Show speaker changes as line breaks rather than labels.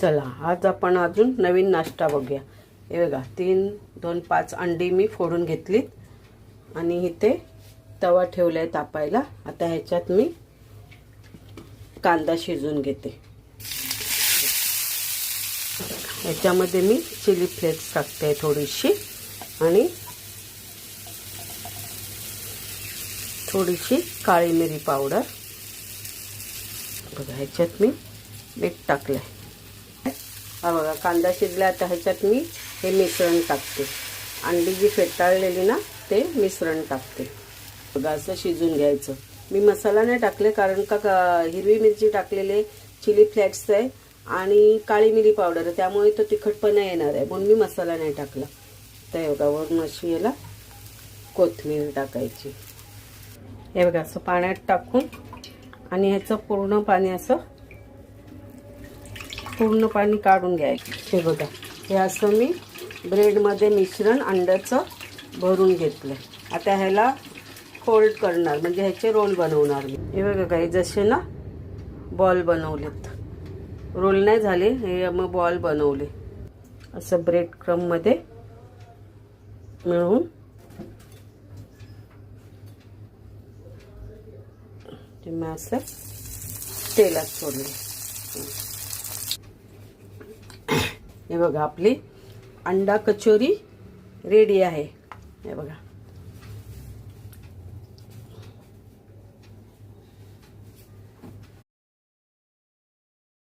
चला आज आपण अजून नवीन नाश्ता बघूया. हे बघा तीन दोन पाच अंडी मी फोडून घेतलीत. आणि इथे तवा ठेवलाय तापायला. आता ह्याच्यात मी कांदा शिजून घेते. ह्याच्यामध्ये मी चिली फ्लेक्स टाकते थोडीशी. आणि थोडीशी काळी मिरी पावडर. बघा ह्याच्यात मी मीठ आहे हा बघा कांदा शिजला आता ह्याच्यात मी हे मिश्रण टाकते. अंडी जी फेटाळलेली ना ते मिश्रण टाकते. बघा असं शिजून घ्यायचं. मी मसाला नाही टाकले कारण का का हिरवी मिरची टाकलेले चिली फ्लेक्स आहे आणि काळी मिरी पावडर आहे. त्यामुळे तो तिखटपणा येणार आहे. म्हणून मी मसाला नाही टाकला. तर बघा वरून अशी याला कोथिंबीर टाकायची. हे बघा असं पाण्यात टाकून आणि ह्याचं पूर्ण पाणी असं पूर्ण पाणी काढून घ्यायचं. हे बघा हे असं मी ब्रेडमध्ये मिश्रण अंड्याचं भरून घेतलं आता ह्याला फोल्ड करणार म्हणजे ह्याचे रोल बनवणार मी. हे बघा काही जसे ना बॉल बनवलेत. रोल नाही झाले हे मग बॉल बनवले. असं ब्रेड क्रममध्ये मिळून. ते मी असं तेलात सोडले. हे बघा आपली अंडा कचोरी रेडी आहे. हे बघा.